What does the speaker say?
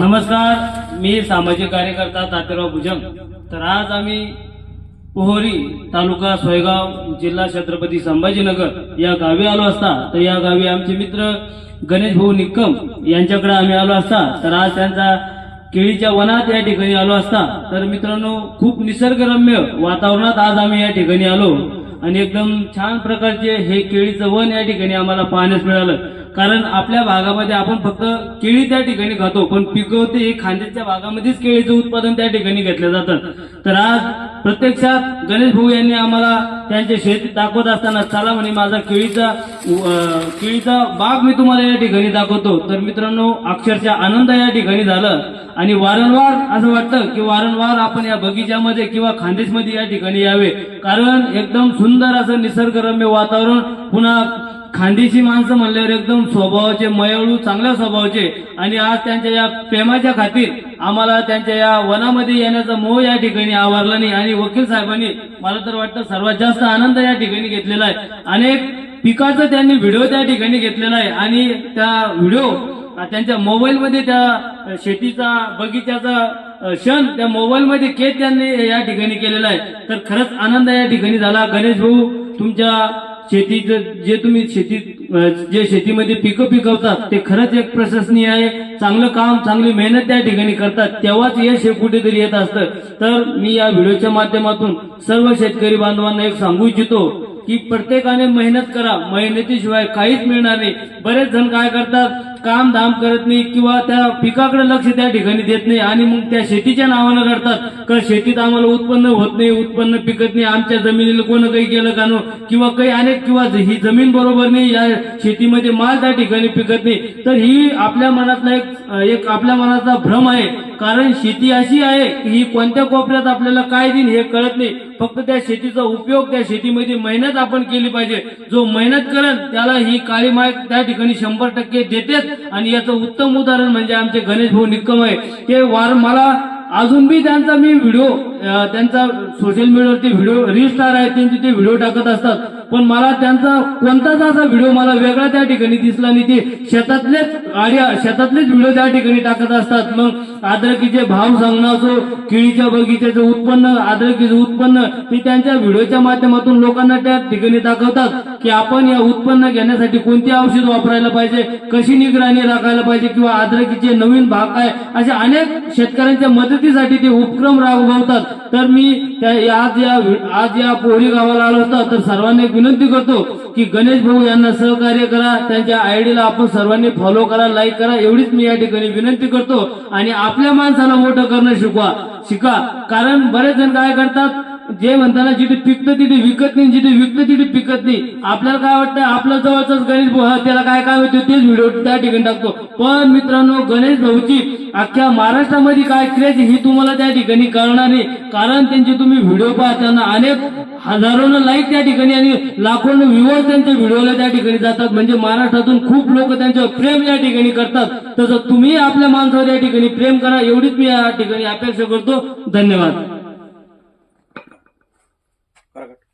नमस्कार मी सामाजिक कार्यकर्ता तातेराव भुजंग. तर आज आम्ही पोहरी तालुका सोयगाव जिल्हा छत्रपती संभाजीनगर या गावी आलो असता. तर या गावी आमचे मित्र गणेश भाऊ निक्कम यांच्याकडे आम्ही आलो असता. तर आज त्यांचा केळीच्या वनात या ठिकाणी आलो असता. तर मित्रांनो खूप निसर्गरम्य वातावरणात आज आम्ही या ठिकाणी आलो. आणि एकदम छान प्रकारचे हे केळीचं वन या ठिकाणी आम्हाला पाहण्यास मिळालं. कारण आपल्या भागामध्ये आपण फक्त केळी त्या ठिकाणी खातो पण पिकवते हे खांद्याच्या भागामध्येच केळीचं उत्पादन त्या ठिकाणी घेतलं जातं. तर आज प्रत्यक्षात गणेश भाऊ यांनी आम्हाला त्यांचे शेत दाखवत असताना चला म्हणे माझा केळीचा केळीचा बाग मी तुम्हाला या ठिकाणी दाखवतो. तर मित्रांनो अक्षरशः आनंद या ठिकाणी झालं. आणि वारंवार असं वाटतं की वारंवार आपण या बगीच्यामध्ये किंवा खानदेशमध्ये या ठिकाणी यावे. कारण एकदम सुंदर असं निसर्गरम्य वातावरण पुन्हा खानदेशी माणसं म्हणल्यावर एकदम स्वभावाचे मयळू चांगल्या स्वभावाचे. आणि आज त्यांच्या या प्रेमाच्या खातीर आम्हाला त्यांच्या या वनामध्ये येण्याचा मोह या ठिकाणी आवारला नाही. आणि वकील साहेबांनी मला तर वाटतं सर्वात जास्त आनंद या ठिकाणी घेतलेला आहे. अनेक पिकाचा त्यांनी व्हिडिओ त्या ठिकाणी घेतलेला आहे. आणि त्या व्हिडिओ त्यांच्या मोबाईलमध्ये त्या शेतीचा बगीचाचा क्षण त्या मोबाईलमध्ये केक त्यांनी या ठिकाणी केलेला आहे. तर खरंच आनंद या ठिकाणी झाला. गणेश भाऊ तुमच्या शेतीचं जे तुम्ही शेतीत जे शेतीमध्ये पिकं पिकवतात ते खरंच एक प्रशंसनीय आहे. चांगलं काम चांगली मेहनत त्या ठिकाणी करतात. तेव्हाच यश हे कुठेतरी येत असतं. तर मी या व्हिडिओच्या माध्यमातून सर्व शेतकरी बांधवांना एक सांगू इच्छितो की प्रत्येकाने मेहनत करा. मेहनतीशिवाय काहीच मिळणार नाही. बरेच जण काय करतात? काम धाम करत नाही किंवा त्या पिकाकडे लक्ष त्या ठिकाणी देत नाही आणि मग त्या शेतीच्या नावानं करतात का शेतीत आम्हाला उत्पन्न होत नाही उत्पन्न पिकत नाही. आमच्या जमिनीला कोण काही केलं का नो? किंवा काही अनेक किंवा ही जमीन बरोबर नाही या शेतीमध्ये माल त्या ठिकाणी पिकत नाही. तर ही आपल्या मनातला एक एक आपल्या मनाचा भ्रम आहे. कारण शेती अशी आहे की ही कोणत्या कोपऱ्यात आपल्याला काय देईल हे कळत नाही. फक्त त्या शेतीचा उपयोग त्या शेतीमध्ये मेहनत आपण केली पाहिजे. जो मेहनत करेल त्याला ही काळी माय त्या ठिकाणी शंभर टक्के देतेच. आणि याचं उत्तम उदाहरण म्हणजे आमचे गणेश भाऊ निक्कम आहे. ते वार मला अजून बी त्यांचा मी व्हिडिओ त्यांचा सोशल मीडियावरती व्हिडिओ रिस्टार आहे त्यांचे ते व्हिडिओ टाकत असतात. पण मला त्यांचा कोणताच असा व्हिडिओ मला वेगळा त्या ठिकाणी दिसला नाही. ते शेतातलेच आड्या शेतातलेच व्हिडिओ त्या ठिकाणी टाकत असतात. मग अद्रकीचे भाव सांगणं असो केळीच्या बगीच्याचं उत्पन्न अद्रकीचं उत्पन्न ते त्यांच्या व्हिडिओच्या माध्यमातून लोकांना त्या ठिकाणी दाखवतात की आपण या उत्पन्न घेण्यासाठी कोणती औषध वापरायला पाहिजे कशी निगराणी राखायला पाहिजे किंवा अद्रकीचे नवीन भाग काय? अशा अनेक शेतकऱ्यांच्या मदतीसाठी ते उपक्रम राबवतात. तर मी आज या आज या पोहरी गावाला आलो होता तर सर्वांनी एक विनंती करतो की गणेश भाऊ यांना सहकार्य करा त्यांच्या आयडीला आपण सर्वांनी फॉलो करा लाईक करा एवढीच मी या ठिकाणी विनंती करतो. आणि आपल्या माणसाला मोठं करणं शिकवा शिका. कारण बरेच जण काय करतात जे म्हणताना जिथे पिकतं तिथे विकत नाही जिथे विकतं तिथे पिकत नाही. आपल्याला काय वाटतं? आपल्या जवळचाच गणेश भाऊ त्याला काय काय होतं तेच व्हिडिओ त्या ठिकाणी टाकतो. पण मित्रांनो गणेश भाऊची अख्ख्या महाराष्ट्रामध्ये काय क्रेज ही तुम्हाला त्या ठिकाणी कळणार नाही. कारण त्यांचे तुम्ही व्हिडिओ पाहताना अनेक हजारोनं लाईक त्या ठिकाणी आणि लाखोनं व्ह्यूअर्स त्यांच्या व्हिडिओला त्या ठिकाणी जातात. म्हणजे महाराष्ट्रातून खूप लोक त्यांच्यावर प्रेम या ठिकाणी करतात. तसं तुम्ही आपल्या माणसावर या ठिकाणी प्रेम करा एवढीच मी या ठिकाणी अपेक्षा करतो. धन्यवाद.